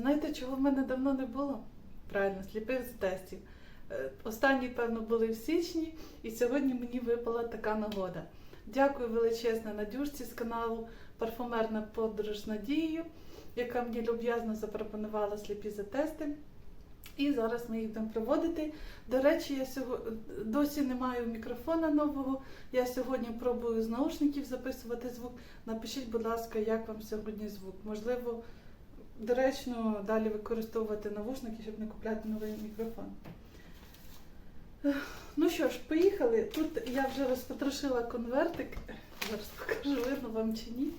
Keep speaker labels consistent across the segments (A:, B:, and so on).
A: Знаєте, чого в мене давно не було? Правильно, сліпих тестів. Е, Останні, певно, були в січні, і сьогодні мені випала така нагода. Дякую величезне Надюшці з каналу Парфумерна подорож з Надією, яка мені люб'язно запропонувала сліпі за тести. І зараз ми їх будемо проводити. До речі, я сього... досі не маю мікрофона нового. Я сьогодні пробую з наушників записувати звук. Напишіть, будь ласка, як вам сьогодні звук. Можливо, доречно далі використовувати навушники, щоб не купляти новий мікрофон. Ну що ж, поїхали. Тут я вже розпотрошила конвертик. Зараз покажу, видно вам чи ні.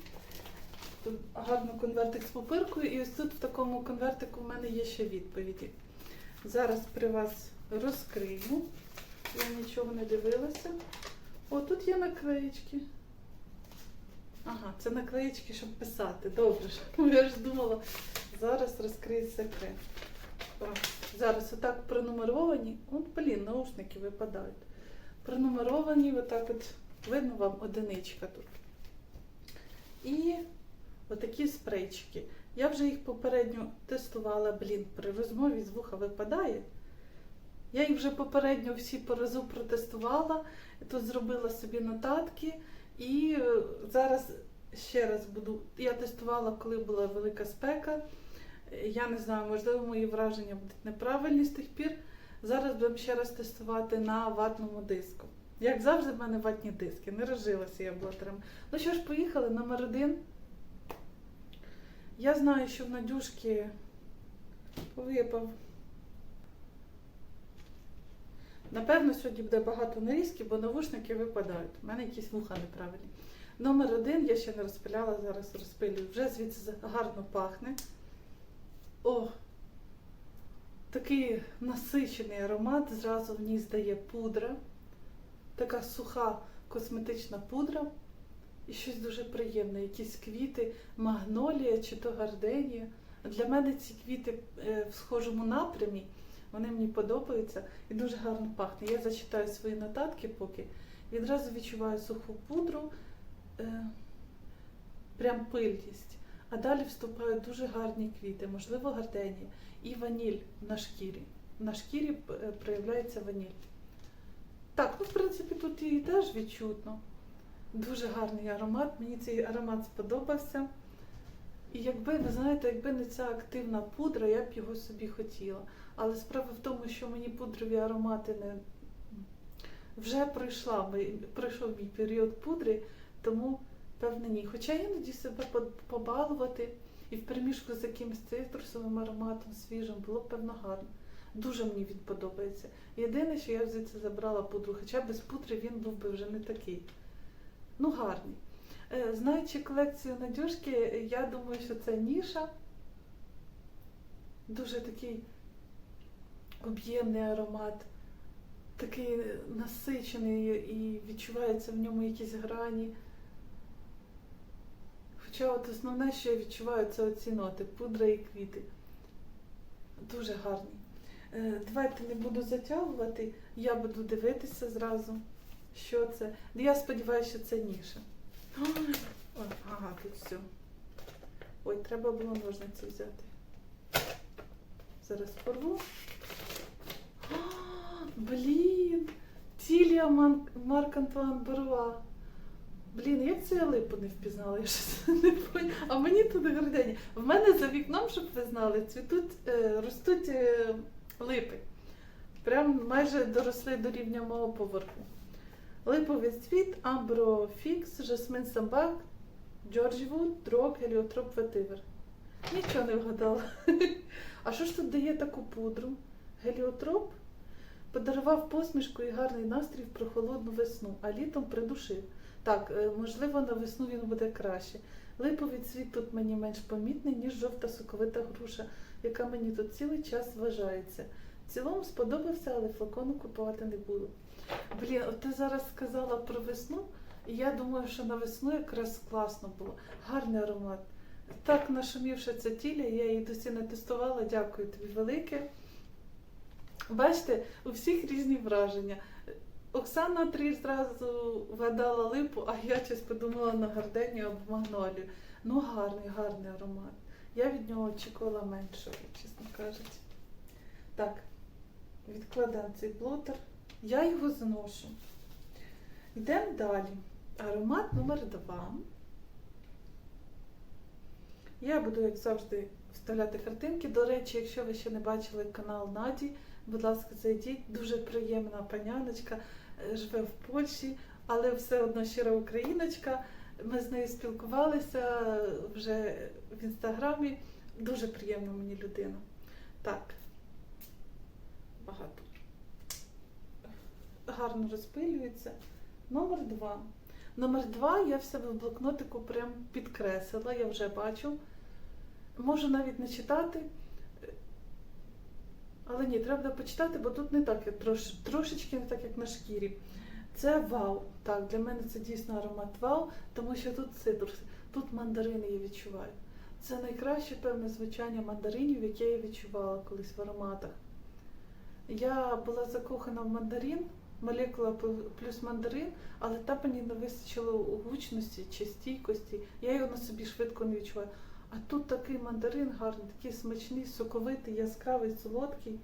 A: Тут гарно конвертик з папиркою, і ось тут в такому конвертику в мене є ще відповіді. Зараз при вас розкрию. Я нічого не дивилася. О, тут є наклеїчки. Ага, це наклеїчки, щоб писати. Добре Я ж думала, зараз розкрию секрет. Зараз отак пронумеровані. От, блін, наушники випадають. Пронумеровані, отак от видно вам одиничка тут. І отакі спрейчики. Я вже їх попередньо тестувала, блін, при розмові з вуха випадає. Я їх вже попередньо всі по разу протестувала, тут зробила собі нотатки, і е, зараз ще раз буду. Я тестувала, коли була велика спека. Я не знаю, можливо, мої враження будуть неправильні з тих пір. Зараз будемо ще раз тестувати на ватному диску. Як завжди, в мене ватні диски. Не розжилася я блотером. Ну що ж, поїхали, номер один. Я знаю, що в Надюшки випав. Напевно, сьогодні буде багато нарізки, бо навушники випадають. У мене якісь вуха неправильні. Номер один я ще не розпиляла, зараз розпилюю. Вже звідси гарно пахне. О! Такий насичений аромат, зразу в ній здає пудра. Така суха косметична пудра. І щось дуже приємне, якісь квіти, магнолія чи то гарденія. Для мене ці квіти е, в схожому напрямі, вони мені подобаються і дуже гарно пахне. Я зачитаю свої нотатки поки. Відразу відчуваю суху пудру, е, прям пильність. А далі вступають дуже гарні квіти, можливо, гарденія і ваніль на шкірі. На шкірі е, проявляється ваніль. Так, ну в принципі тут і теж відчутно. Дуже гарний аромат. Мені цей аромат сподобався. І якби, ви знаєте, якби не ця активна пудра, я б його собі хотіла. Але справа в тому, що мені пудрові аромати не вже пройшла, мій- пройшов мій період пудри, тому певне ні. Хоча іноді себе побалувати і в переміжку з якимось цитрусовим ароматом свіжим було б певно гарно. Дуже мені він. Єдине, що я звідси забрала пудру, хоча без пудри він був би вже не такий. Ну, гарний. Е, Знаючи колекцію Надюшки, я думаю, що це ніша. Дуже такий об'ємний аромат, такий насичений і відчувається в ньому якісь грані. Хоча от основне, що я відчуваю, це оці ноти, пудра і квіти. Дуже гарні. Е, Давайте не буду затягувати, я буду дивитися зразу, що це. Я сподіваюся, що це ніша. Ага, тут все. Ой, треба було ножниці взяти. Зараз порву. Блін! Тілія Марк Антуан Боруа. Блін, як це я липу не впізнала? Я щось не поняла. А мені тут гордені. В мене за вікном, щоб ви знали, цвітуть, е, ростуть е, липи. Прям майже доросли до рівня мого поверху. Липовий цвіт, амброфікс, жасмин самбак, Джорджвуд, дрог, геліотроп, ветивер. Нічого не вгадала. А що ж тут дає таку пудру? Геліотроп подарував посмішку і гарний настрій в прохолодну весну, а літом придушив. Так, е, можливо, на весну він буде краще. Липовий цвіт тут мені менш помітний, ніж жовта соковита груша, яка мені тут цілий час вважається. В цілому сподобався, але флакону купувати не буду. Блін, от ти зараз сказала про весну, і я думаю, що на весну якраз класно було. Гарний аромат. Так нашумівши це тіля, я її досі не тестувала. Дякую тобі велике. Бачите, у всіх різні враження. Оксана три зразу вгадала липу, а я щось подумала на гарденію або магнолію. Ну, гарний, гарний аромат. Я від нього очікувала меншого, чесно кажучи. Так, відкладемо цей блотер. Я його зношу. Йдемо далі. Аромат номер 2. Я буду, як завжди, вставляти картинки. До речі, якщо ви ще не бачили канал Наді, будь ласка, зайдіть. Дуже приємна паняночка, е, живе в Польщі, але все одно щира україночка. Ми з нею спілкувалися вже в інстаграмі. Дуже приємна мені людина. Так. Багато. Гарно розпилюється. Номер два. Номер два я в себе в блокнотику прям підкреслила, я вже бачу. Можу навіть не читати. Але ні, треба почитати, бо тут не так, як трош, трошечки не так, як на шкірі. Це вау. Так, для мене це дійсно аромат вау, тому що тут цитрус, тут мандарини я відчуваю. Це найкраще певне звучання мандаринів, яке я відчувала колись в ароматах. Я була закохана в мандарин, молекула плюс мандарин, але там мені не вистачило гучності чи стійкості. Я його на собі швидко не відчуваю. А тут такий мандарин гарний, такий смачний, соковитий, яскравий, солодкий.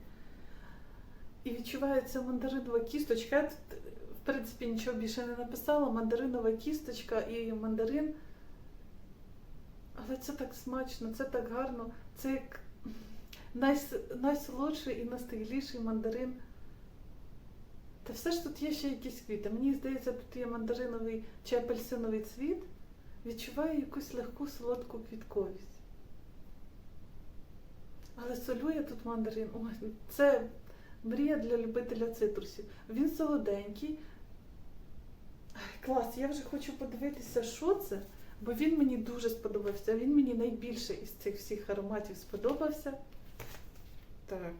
A: І відчувається мандаринова кісточка. Я тут, в принципі, нічого більше не написала. Мандаринова кісточка і мандарин. Але це так смачно, це так гарно. Це як найс... найсолодший і найстигліший мандарин. Та все ж тут є ще якісь квіти. Мені здається, тут є мандариновий чи апельсиновий цвіт. Відчуваю якусь легку солодку квітковість. Але солю я тут мандарин. Ой, це мрія для любителя цитрусів. Він солоденький. Клас, я вже хочу подивитися, що це, бо він мені дуже сподобався. Він мені найбільше із цих всіх ароматів сподобався. Так.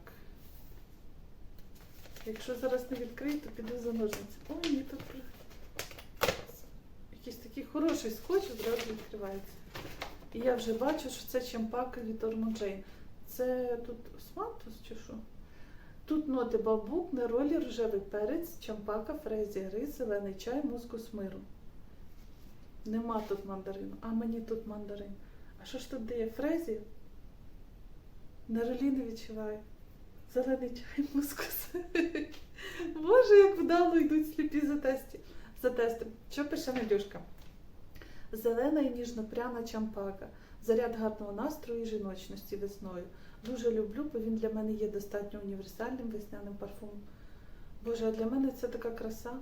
A: Якщо зараз не відкрию, то піду за ножниці. Ой, ні, тут такий хороший скотч одразу відкривається. І я вже бачу, що це чемпака від Ормоджейн. Це тут смантус чи що? Тут ноти бамбук, неролі, рожевий перець, чампака, фрезія, рис, зелений чай, мускус миру. Нема тут мандарину, а мені тут мандарин. А що ж тут дає? Фрезія? Неролі не відчуваю. Зелений чай, мускус. Боже, як вдало йдуть сліпі за тесті. За тестом. Що пише Надюшка? Зелена і ніжно-пряна чампака. Заряд гарного настрою і жіночності весною. Дуже люблю, бо він для мене є достатньо універсальним весняним парфумом. Боже, а для мене це така краса,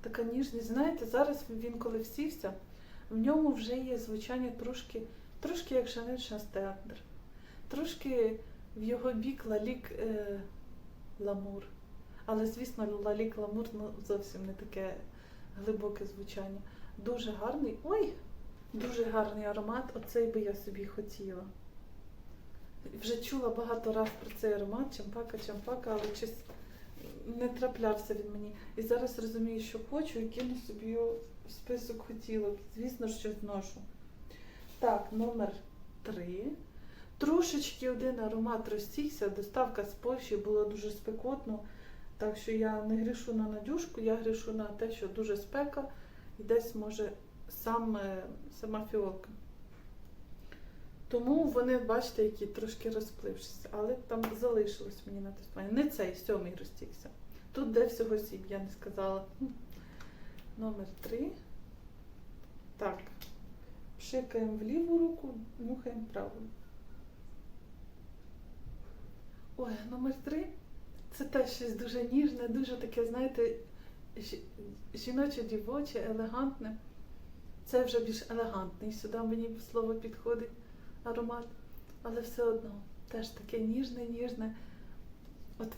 A: така ніжність. Знаєте, зараз він, коли всівся, в ньому вже є звучання трошки, трошки як Шанель Шастендер, трошки в його бік Лалік е, Ламур. Але, звісно, Лалік Ламур ну, зовсім не таке глибоке звучання. Дуже гарний. Ой! Дуже гарний аромат. Оцей би я собі хотіла. Вже чула багато разів про цей аромат, чампака, чампака, але щось не траплявся він мені. І зараз розумію, що хочу, і кину собі в список хотілок. Звісно, що зношу. Так, номер три. Трошечки один аромат розтігся, доставка з Польщі було дуже спекотно. Так що я не грішу на надюшку, я грішу на те, що дуже спека, десь може сам, е, сама фіолка. Тому вони, бачите, які трошки розплившися, але там залишилось мені на тестування. Не цей сьомий розтікся. Тут де всього сім, я не сказала. Номер три. Так. Пшикаємо в ліву руку, нюхаємо праву. Ой, номер три. Це теж щось дуже ніжне, дуже таке, знаєте, жіноче дівоче, елегантне. Це вже більш елегантний. Сюди мені слово підходить аромат, але все одно теж таке ніжне, ніжне. От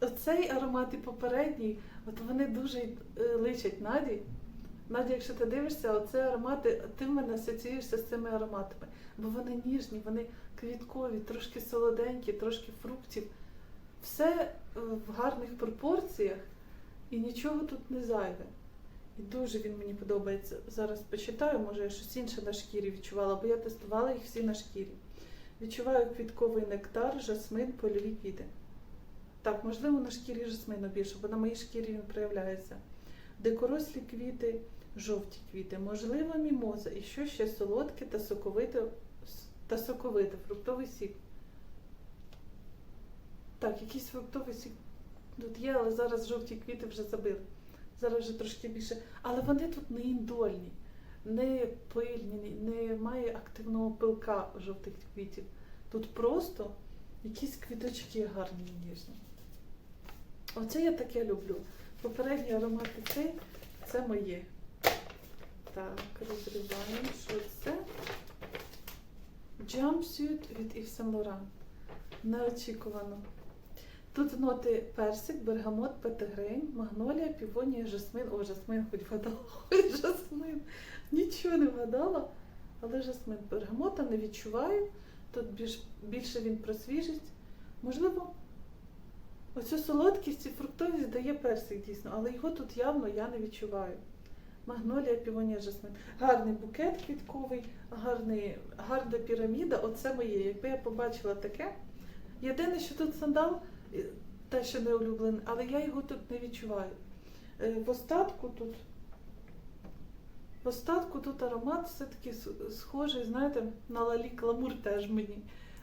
A: оцей аромат і попередній, от вони дуже е, личать Наді. Надя, якщо ти дивишся, оце аромати, ти в мене асоціюєшся з цими ароматами, бо вони ніжні, вони квіткові, трошки солоденькі, трошки фруктів. Все е, в гарних пропорціях і нічого тут не зайве. І дуже він мені подобається. Зараз почитаю, може я щось інше на шкірі відчувала, бо я тестувала їх всі на шкірі. Відчуваю квітковий нектар, жасмин, польові квіти. Так, можливо, на шкірі жасмину більше, бо на моїй шкірі він проявляється. Дикорослі квіти, жовті квіти, можливо, мімоза і що ще солодке та соковите та соковите, фруктовий сік. Так, якийсь фруктовий сік тут є, але зараз жовті квіти вже забили. Зараз вже трошки більше. Але вони тут не індольні, не пильні, немає активного пилка жовтих квітів. Тут просто якісь квіточки гарні ніжні. Оце я таке люблю. Попередні аромати цей це моє. Так, розриваємо, що це. Jumpsuit від Yves Saint Laurent. Неочікувано. Тут ноти персик, бергамот, петигрень, магнолія, півонія, жасмин. О, жасмин хоч вгадала. Ой, жасмин. Нічого не вгадала. Але жасмин бергамота не відчуваю. Тут більш, більше він про свіжість. Можливо, оцю солодкість і фруктовість дає персик дійсно, але його тут явно я не відчуваю. Магнолія, півонія, жасмин. Гарний букет квітковий, гарний, гарна піраміда. Оце моє. Якби я побачила таке. Єдине, що тут сандал, те, що не улюблене, але я його тут не відчуваю. Е, В остатку тут. В остатку тут аромат все-таки схожий, знаєте, на Лалі Ламур теж мені.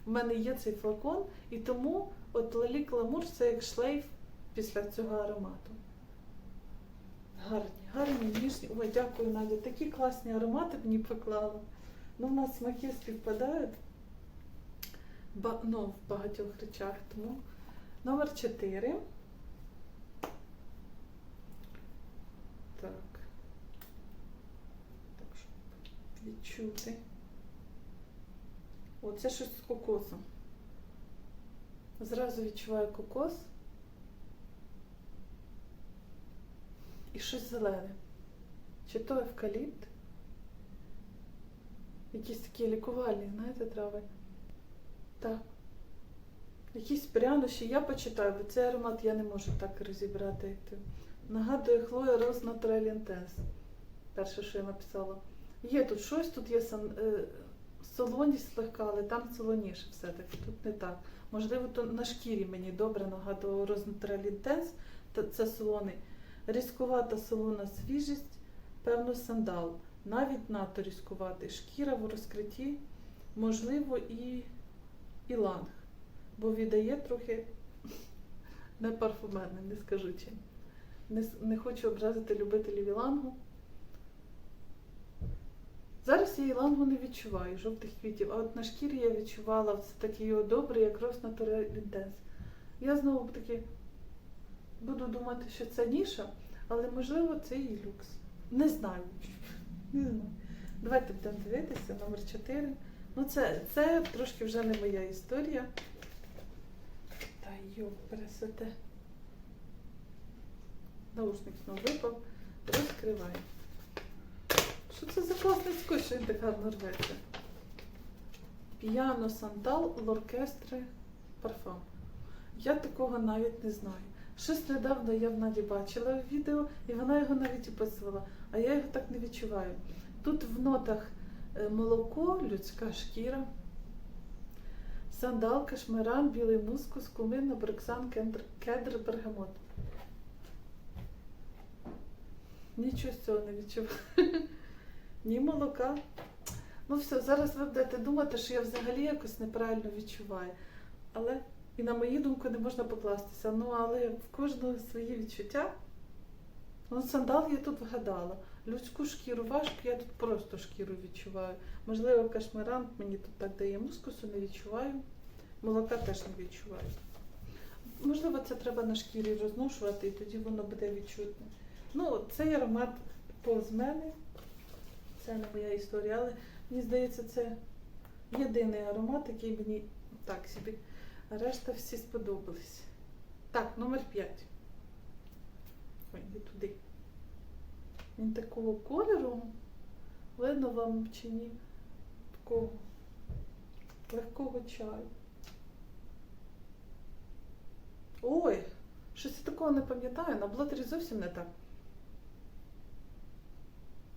A: В мене є цей флакон, і тому от Лалі Ламур це як шлейф після цього аромату. Гарні, гарні, ніжні. Ой, дякую, Надя. Такі класні аромати мені поклала. Ну, у нас смаки співпадають ну, в багатьох речах. Тому номер 4. Так. Так, щоб відчути. О, це щось з кокосом. Зразу відчуваю кокос. І щось зелене. Чи то евкаліпт? Якісь такі лікувальні, знаєте, трави. Так. Якісь прянощі. Я почитаю, бо цей аромат я не можу так розібрати, як ти. Нагадує Хлоя Natural Intense. Перше, що я написала. Є тут щось, тут є сан, е, солоність легка, але там солоніше все-таки. Тут не так. Можливо, то на шкірі мені добре нагадував Intense, та це солоний. Різкувата солона свіжість, певно, сандал. Навіть надто різкуватий. Шкіра в розкритті, можливо, і іланг, бо віддає трохи не парфумерне, не скажу чим. Не, не хочу образити любителів ілангу. Зараз я ілангу не відчуваю, жовтих квітів, а от на шкірі я відчувала це такий добрий, як Rose Natural Intense. Я знову таки буду думати, що це ніша, але можливо це і люкс. Не знаю. Не знаю. Давайте будемо дивитися, номер 4. Ну, це, це трошки вже не моя історія. Та йо. Наушник знову випав. Розкриваю. Що це за класний скотч, що він так гарно рветься? Піано Сантал l'Orchestre Parfum. Я такого навіть не знаю. Щось недавно я в Наді бачила відео, і вона його навіть описувала, а я його так не відчуваю. Тут в нотах е, молоко, людська шкіра, сандал, кашмиран, білий мускус, кумин, абриксан, кедр, кедр, бергамот. Нічого з цього не відчуваю. Ні молока. Ну все, зараз ви будете думати, що я взагалі якось неправильно відчуваю. Але і на мою думку не можна покластися. Ну, але в кожного свої відчуття. Ну, сандал я тут вгадала. Людську шкіру важко, я тут просто шкіру відчуваю. Можливо, кашмирант мені тут так дає мускусу, не відчуваю. Молока теж не відчуваю. Можливо, це треба на шкірі розношувати, і тоді воно буде відчутне. Ну, цей аромат повз мене. Це не моя історія, але мені здається, це єдиний аромат, який мені так собі. Решта всі сподобались. Так, номер 5. Ой, не туди. Він такого кольору. Видно вам чи ні? Такого легкого чаю. Ой, щось я такого не пам'ятаю. На блотері зовсім не так.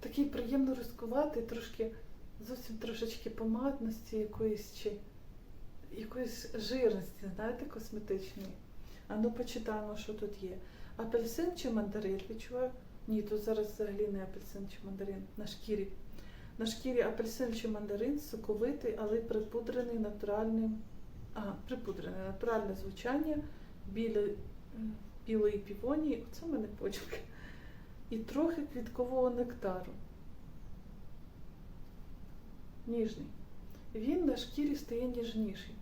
A: Такий приємно рискуватий, трошки зовсім трошечки помадності якоїсь чи якоїсь жирності, знаєте, косметичної. А ну почитаємо, що тут є. Апельсин чи мандарин? Відчуваю? Ні, тут зараз взагалі не апельсин чи мандарин на шкірі. На шкірі апельсин чи мандарин, соковитий, але припудрений натуральним. А, припудрене натуральне звучання білі, е, білої півонії. Оце в мене почерк. І трохи квіткового нектару. Ніжний. Він на шкірі стає ніжніший.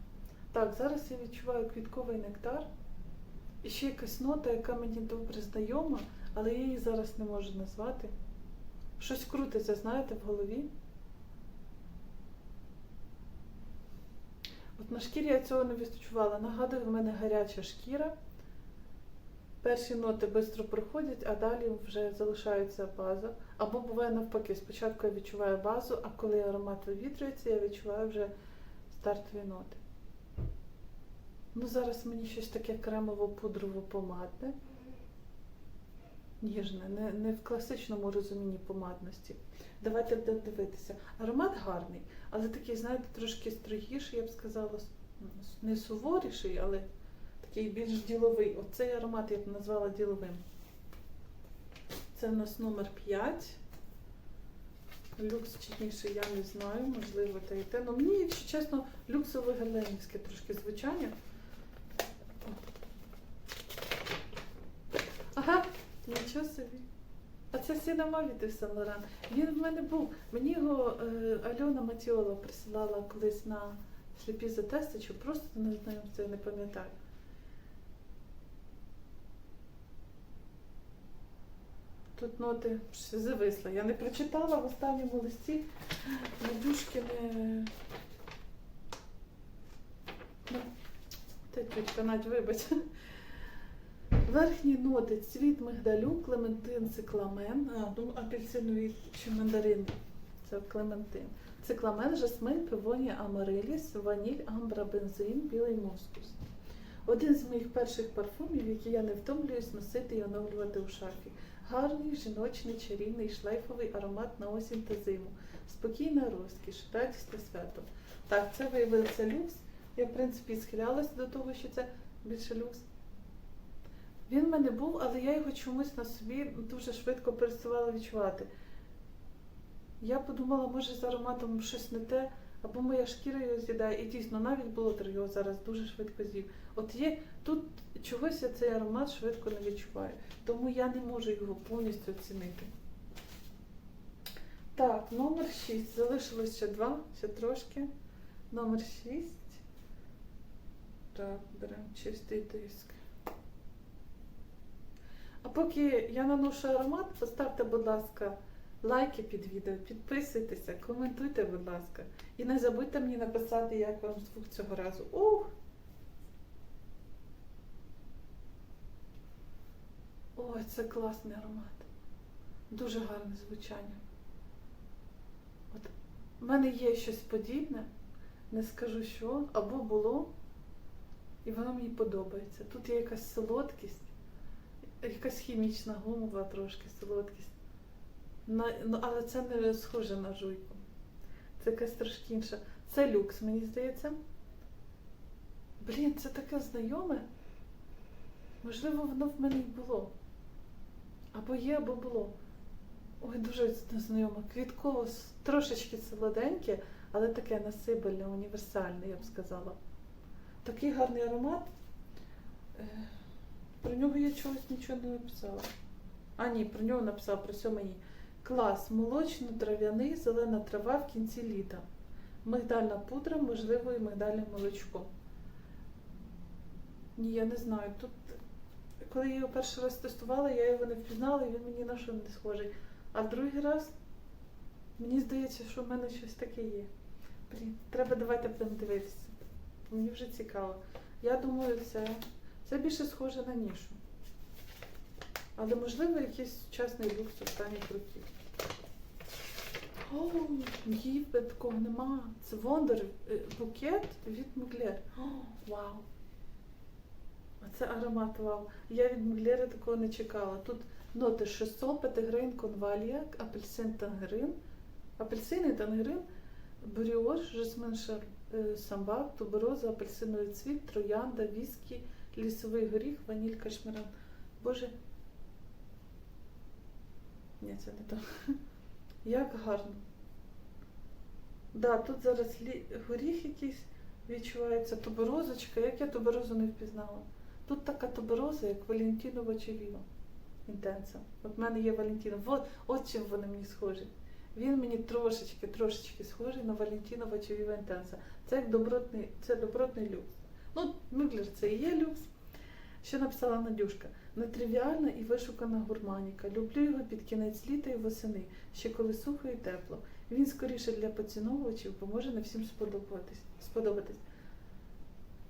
A: Так, зараз я відчуваю квітковий нектар. І ще якась нота, яка мені добре знайома, але я її зараз не можу назвати. Щось крутиться, знаєте, в голові. От на шкірі я цього не відчувала. Нагадую, в мене гаряча шкіра. Перші ноти швидко проходять, а далі вже залишається база. Або буває навпаки, спочатку я відчуваю базу, а коли аромат вивітрюється, я відчуваю вже стартові ноти. Ну, зараз мені щось таке кремово-пудрово-помадне. Ніжне, не, не в класичному розумінні помадності. Давайте дивитися. Аромат гарний, але такий, знаєте, трошки строгіший, я б сказала, не суворіший, але такий більш діловий. Оцей аромат я б назвала діловим. Це в нас номер 5. Люкс чітніше я не знаю, можливо, та і те. Ну мені, якщо чесно, люксове герленівське трошки звучання. Ага, нічого собі. А це Сінама від Сен Лоран. Він в мене був. Мені його е, Альона Матіола присилала колись на сліпі затести, чи просто не знаю, це не пам'ятаю. Тут ноти ще зависли. Я не прочитала в останньому листі Надюшки не. Ну, Ти Надь, вибач. Верхні ноти цвіт мигдалю, клементин, цикламен, а, ну, апельсиновий чи мандарин. Це клементин. Цикламен, жасмин, пивонія, амариліс, ваніль, амбра, бензин, білий мускус. Один з моїх перших парфумів, які я не втомлююсь носити і оновлювати у шафі. Гарний, жіночний, чарівний, шлейфовий аромат на осінь та зиму. Спокійна розкіш, радість та свято. Так, це виявився люкс. Я, в принципі, схилялася до того, що це більше люкс. Він в мене був, але я його чомусь на собі дуже швидко переставала відчувати. Я подумала, може з ароматом щось не те, або моя шкіра його з'їдає. І дійсно, навіть блотер його зараз дуже швидко з'їв. От є тут чогось я цей аромат швидко не відчуваю. Тому я не можу його повністю оцінити. Так, номер 6. Залишилось ще два, ще трошки. Номер 6. Так, беремо чистий диск. А поки я наношу аромат, поставте, будь ласка, лайки під відео, підписуйтеся, коментуйте, будь ласка. І не забудьте мені написати, як вам звук цього разу. Ух! Ой, це класний аромат. Дуже гарне звучання. От в мене є щось подібне, не скажу що, або було, і воно мені подобається. Тут є якась солодкість, якась хімічна гумова трошки солодкість. На, ну, але це не схоже на жуйку. Це якась трошки інша. Це люкс, мені здається. Блін, це таке знайоме. Можливо, воно в мене й було. Або є, або було. Ой, дуже знайоме. Квітково, трошечки солоденьке, але таке насибельне, універсальне, я б сказала. Такий гарний аромат. Про нього я чогось нічого не написала. А, ні, про нього написала, про сьоме ні. Клас, молочно-трав'яний, зелена трава в кінці літа. Мигдальна пудра, можливо, і мигдальне молочко. Ні, я не знаю. Тут, коли я його перший раз тестувала, я його не впізнала, і він мені на що не схожий. А другий раз мені здається, що в мене щось таке є. Блін, треба давайте будемо дивитися. Мені вже цікаво. Я думаю, це, це більше схоже на нішу. Але можливо якийсь сучасний люкс останніх років. О, ні, такого нема. Це Вондер букет від Муглер. О, вау. А це аромат вау. Я від Муглера такого не чекала. Тут ноти шесол, петигрин, конвалія, апельсин, тангерин, апельсин і тангерин, буріош, жасмин шар, е, самбак, тубероза, апельсиновий цвіт, троянда, віскі, лісовий горіх, ваніль, кашмиран. Боже. Ні, це не то. Як гарно. Да, тут зараз лі... горіх якийсь відчувається, туберозочка. Як я туберозу не впізнала? Тут така тубероза, як Валентінова чи Інтенса. От в мене є Валентіна. От, от чим вони мені схожі. Він мені трошечки, трошечки схожий на Валентінова чи Інтенса. Це як добротний, це добротний люкс. Ну, Мюглер це і є люкс. Що написала Надюшка? Нетривіальна і вишукана гурманіка. Люблю його під кінець літа і восени, ще коли сухо і тепло. Він скоріше для поціновувачів, бо може не всім сподобатись. сподобатись.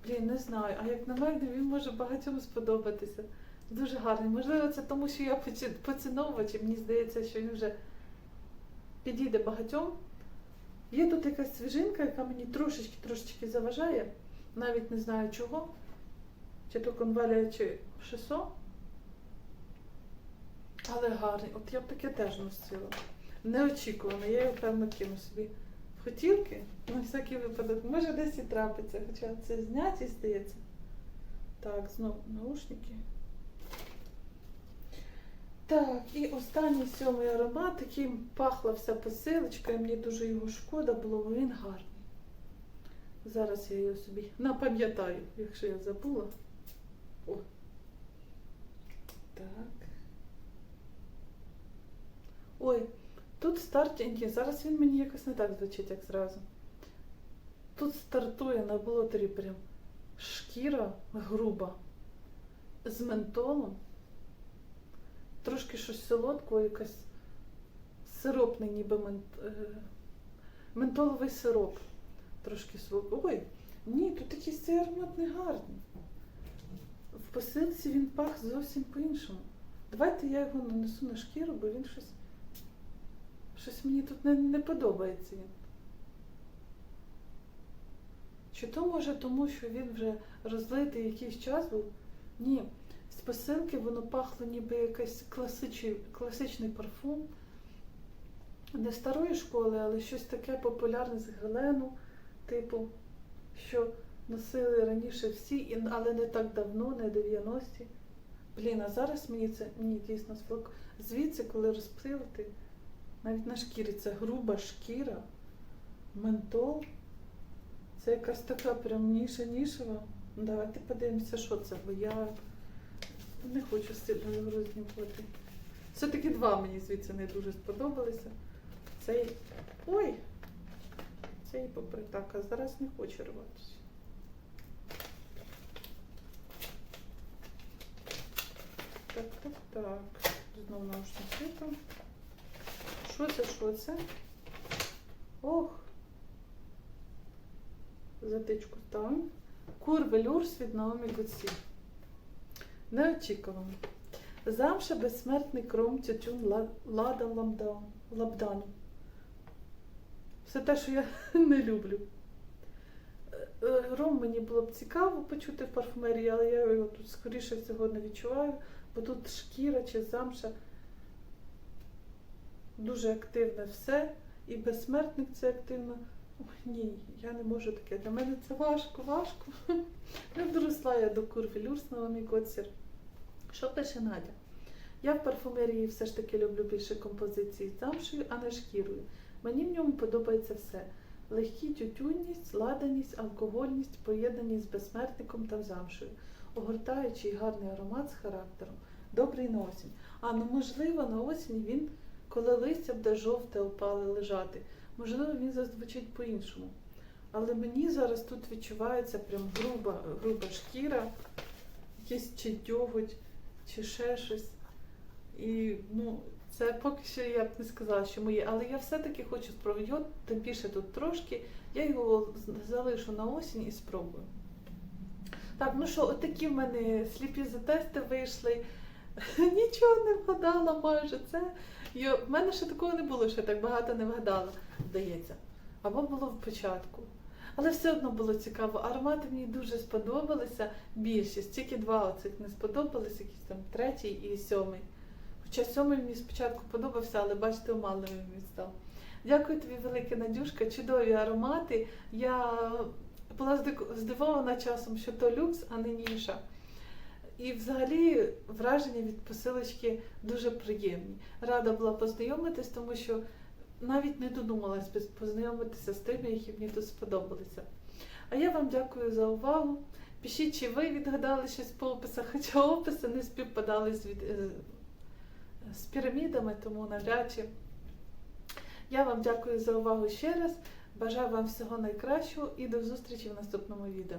A: Блін, не знаю. А як на мене, він може багатьом сподобатися. Дуже гарний. Можливо, це тому, що я поціновувач, і мені здається, що він вже підійде багатьом. Є тут якась свіжинка, яка мені трошечки трошечки заважає. Навіть не знаю чого. Чи то конвалія, чи шесо. Але гарний. От я б таке теж носила. Неочікувано. Я його певно кину собі в хотілки. На всякий випадок. Може десь і трапиться, хоча це зняті, здається. Так, знову наушники. Так, і останній сьомий аромат, яким пахла вся посилочка, і мені дуже його шкода було, бо він гарний. Зараз я його собі напам'ятаю, якщо я забула. О. Так. Ой, тут старт. Ні, зараз він мені якось не так звучить, як зразу. Тут стартує на блотері прям шкіра груба з ментолом. Трошки щось солодкого, якась сиропний, ніби мент... е, ментоловий сироп. Трошки солодкий. Ой, ні, тут якийсь цей аромат не гарний. В посилці він пах зовсім по-іншому. Давайте я його нанесу на шкіру, бо він щось. Щось мені тут не, не подобається він. Чи то може тому, що він вже розлитий якийсь час був? Ні. З посилки воно пахло ніби якийсь класичний, класичний парфум. Не старої школи, але щось таке популярне з Гелену, типу, що носили раніше всі, але не так давно, не 90-ті. Блін, а зараз мені це мені дійсно сфок. Звідси, коли розпилити, навіть на шкірі це груба шкіра, ментол. Це якась така прям ніша нішева. Давайте подивимося, що це, бо я не хочу сильно його. Все-таки два мені звідси не дуже сподобалися. Цей. Ой! Цей попри так, а зараз не хочу рватися. Так, так, так. Знову наушники там. Що це, що це? Ох. Затичку ставимо. Курвелюрс від Наомі Гуці. Неочікувано. Замша безсмертний кром тютюн ла- лада лабдану. Все те, що я не люблю. Е, е, Ром мені було б цікаво почути в парфумерії, але я його тут скоріше всього не відчуваю, бо тут шкіра чи замша дуже активне все. І безсмертник це активно. Ой, ні, я не можу таке. Для мене це важко, важко. Не доросла я до курві люрсного мій коцір. Що пише Надя? Я в парфумерії все ж таки люблю більше композиції з замшею, а не шкірою. Мені в ньому подобається все. Легкі тютюнність, ладаність, алкогольність, поєднані з безсмертником та замшею, огортаючий гарний аромат з характером, добрий на осінь. А ну можливо, на осінь він, коли листя буде жовте опале лежати, можливо, він зазвучить по-іншому. Але мені зараз тут відчувається прям груба, груба шкіра, якийсь чи дьоготь, чи ще щось. І ну, це поки що я б не сказала, що моє, але я все-таки хочу спробувати, тим більше тут трошки. Я його залишу на осінь і спробую. Так, ну що, отакі в мене сліпі затести вийшли. Нічого не вгадала майже. Це я, в мене ще такого не було, що я так багато не вгадала, здається. Або було в початку. Але все одно було цікаво. Аромати мені дуже сподобалися. Більшість, тільки два оцих не сподобались, якийсь там третій і сьомий. Хоча сьомий мені спочатку подобався, але бачите, оманливий він став. Дякую тобі, велике Надюшка, чудові аромати. Я була здивована часом, що то люкс, а не ніша. І взагалі враження від посилочки дуже приємні. Рада була познайомитись, тому що навіть не додумалась познайомитися з тими, які мені тут сподобалися. А я вам дякую за увагу. Пишіть, чи ви відгадали щось по описах, хоча описи не співпадали з, від... з пірамідами, тому навряд чи. Я вам дякую за увагу ще раз. Бажаю вам всього найкращого і до зустрічі в наступному відео.